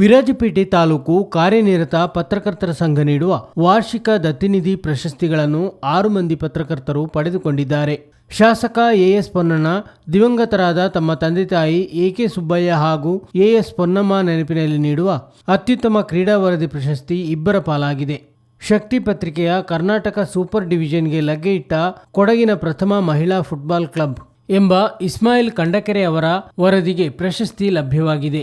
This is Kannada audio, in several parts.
ವಿರಾಜಪೇಟೆ ತಾಲೂಕು ಕಾರ್ಯನಿರತ ಪತ್ರಕರ್ತರ ಸಂಘ ನೀಡುವ ವಾರ್ಷಿಕ ದತ್ತಿನಿಧಿ ಪ್ರಶಸ್ತಿಗಳನ್ನು ಆರು ಮಂದಿ ಪತ್ರಕರ್ತರು ಪಡೆದುಕೊಂಡಿದ್ದಾರೆ. ಶಾಸಕ ಎಎಸ್ ಪೊನ್ನಣ್ಣ, ದಿವಂಗತರಾದ ತಮ್ಮ ತಂದೆ ತಾಯಿ ಎಕೆ ಸುಬ್ಬಯ್ಯ ಹಾಗೂ ಎಎಸ್ ಪೊನ್ನಮ್ಮ ನೆನಪಿನಲ್ಲಿ ನೀಡುವ ಅತ್ಯುತ್ತಮ ಕ್ರೀಡಾ ವರದಿ ಪ್ರಶಸ್ತಿ ಇಬ್ಬರ ಪಾಲಾಗಿದೆ. ಶಕ್ತಿ ಪತ್ರಿಕೆಯ ಕರ್ನಾಟಕ ಸೂಪರ್ ಡಿವಿಷನ್ಗೆ ಲಗ್ಗೆ ಇಟ್ಟ ಕೊಡಗಿನ ಪ್ರಥಮ ಮಹಿಳಾ ಫುಟ್ಬಾಲ್ ಕ್ಲಬ್ ಎಂಬ ಇಸ್ಮಾಯಿಲ್ ಕಂಡಕೆರೆ ಅವರ ವರದಿಗೆ ಪ್ರಶಸ್ತಿ ಲಭ್ಯವಾಗಿದೆ.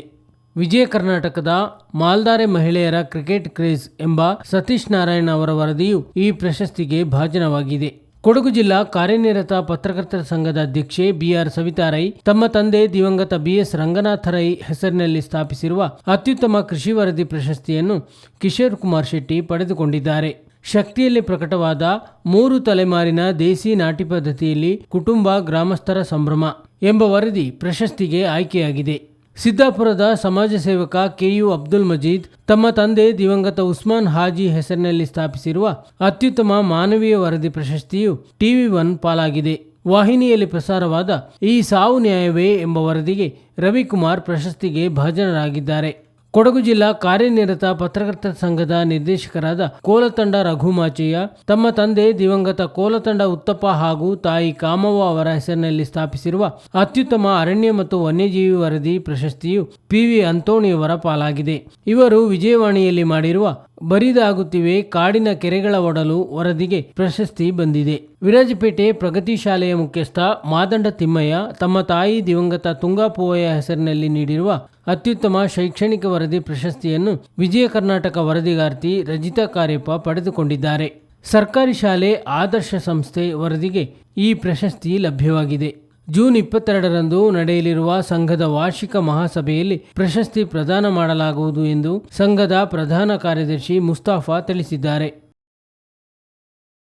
ವಿಜಯ ಕರ್ನಾಟಕದ ಮಾಲ್ದಾರೆ ಮಹಿಳೆಯರ ಕ್ರಿಕೆಟ್ ಕ್ರೇಜ್ ಎಂಬ ಸತೀಶ್ ನಾರಾಯಣ ಅವರ ವರದಿಯು ಈ ಪ್ರಶಸ್ತಿಗೆ ಭಾಜನವಾಗಿದೆ. ಕೊಡಗು ಜಿಲ್ಲಾ ಕಾರ್ಯನಿರತ ಪತ್ರಕರ್ತರ ಸಂಘದ ಅಧ್ಯಕ್ಷೆ ಬಿಆರ್ ಸವಿತಾರೈ ತಮ್ಮ ತಂದೆ ದಿವಂಗತ ಬಿಎಸ್ ರಂಗನಾಥ ರೈ ಹೆಸರಿನಲ್ಲಿ ಸ್ಥಾಪಿಸಿರುವ ಅತ್ಯುತ್ತಮ ಕೃಷಿ ವರದಿ ಪ್ರಶಸ್ತಿಯನ್ನು ಕಿಶೋರ್ ಕುಮಾರ್ ಶೆಟ್ಟಿ ಪಡೆದುಕೊಂಡಿದ್ದಾರೆ. ಶಕ್ತಿಯಲ್ಲಿ ಪ್ರಕಟವಾದ ಮೂರು ತಲೆಮಾರಿನ ದೇಸಿ ನಾಟಿ ಪದ್ಧತಿಯಲ್ಲಿ ಕುಟುಂಬ ಗ್ರಾಮಸ್ಥರ ಸಂಭ್ರಮ ಎಂಬ ವರದಿ ಪ್ರಶಸ್ತಿಗೆ ಆಯ್ಕೆಯಾಗಿದೆ. ಸಿದ್ದಾಪುರದ ಸಮಾಜ ಸೇವಕ ಕೆಯು ಅಬ್ದುಲ್ ಮಜೀದ್ ತಮ್ಮ ತಂದೆ ದಿವಂಗತ ಉಸ್ಮಾನ್ ಹಾಜಿ ಹೆಸರಿನಲ್ಲಿ ಸ್ಥಾಪಿಸಿರುವ ಅತ್ಯುತ್ತಮ ಮಾನವೀಯ ವರದಿ ಪ್ರಶಸ್ತಿಯು ಟಿವಿ ಒನ್ ಪಾಲಾಗಿದೆ. ವಾಹಿನಿಯಲ್ಲಿ ಪ್ರಸಾರವಾದ ಈ ಸಾವು ನ್ಯಾಯವೇ ಎಂಬ ವರದಿಗೆ ರವಿಕುಮಾರ್ ಪ್ರಶಸ್ತಿಗೆ ಭಾಜನರಾಗಿದ್ದಾರೆ. ಕೊಡಗು ಜಿಲ್ಲಾ ಕಾರ್ಯನಿರತ ಪತ್ರಕರ್ತರ ಸಂಘದ ನಿರ್ದೇಶಕರಾದ ಕೋಲತಂಡ ರಘುಮಾಚಯ್ಯ ತಮ್ಮ ತಂದೆ ದಿವಂಗತ ಕೋಲತಂಡ ಉತ್ತಪ್ಪ ಹಾಗೂ ತಾಯಿ ಕಾಮವ್ವ ಅವರ ಹೆಸರಿನಲ್ಲಿ ಸ್ಥಾಪಿಸಿರುವ ಅತ್ಯುತ್ತಮ ಅರಣ್ಯ ಮತ್ತು ವನ್ಯಜೀವಿ ವರದಿ ಪ್ರಶಸ್ತಿಯು ಪಿವಿ ಅಂತೋಣಿಯವರ ಪಾಲಾಗಿದೆ. ಇವರು ವಿಜಯವಾಣಿಯಲ್ಲಿ ಮಾಡಿರುವ ಬರಿದಾಗುತ್ತಿವೆ. ಕಾಡಿನ ಕೆರೆಗಳ ಒಡಲು ವರದಿಗೆ ಪ್ರಶಸ್ತಿ ಬಂದಿದೆ. ವಿರಾಜಪೇಟೆ ಪ್ರಗತಿ ಶಾಲೆಯ ಮುಖ್ಯಸ್ಥ ಮಾದಂಡ ತಿಮ್ಮಯ್ಯ ತಮ್ಮ ತಾಯಿ ದಿವಂಗತ ತುಂಗಾಪೂವಯ್ಯ ಹೆಸರಿನಲ್ಲಿ ನೀಡಿರುವ ಅತ್ಯುತ್ತಮ ಶೈಕ್ಷಣಿಕ ವರದಿ ಪ್ರಶಸ್ತಿಯನ್ನು ವಿಜಯ ಕರ್ನಾಟಕ ವರದಿಗಾರ್ತಿ ರಜಿತಾ ಕಾರ್ಯಪ್ಪ ಪಡೆದುಕೊಂಡಿದ್ದಾರೆ. ಸರ್ಕಾರಿ ಶಾಲೆ ಆದರ್ಶ ಸಂಸ್ಥೆ ವರದಿಗೆ ಈ ಪ್ರಶಸ್ತಿ ಲಭ್ಯವಾಗಿದೆ. ಜೂನ್ ಇಪ್ಪತ್ತೆರಡರಂದು ನಡೆಯಲಿರುವ ಸಂಘದ ವಾರ್ಷಿಕ ಮಹಾಸಭೆಯಲ್ಲಿ ಪ್ರಶಸ್ತಿ ಪ್ರದಾನ ಮಾಡಲಾಗುವುದು ಎಂದು ಸಂಘದ ಪ್ರಧಾನ ಕಾರ್ಯದರ್ಶಿ ಮುಸ್ತಾಫಾ ತಿಳಿಸಿದ್ದಾರೆ.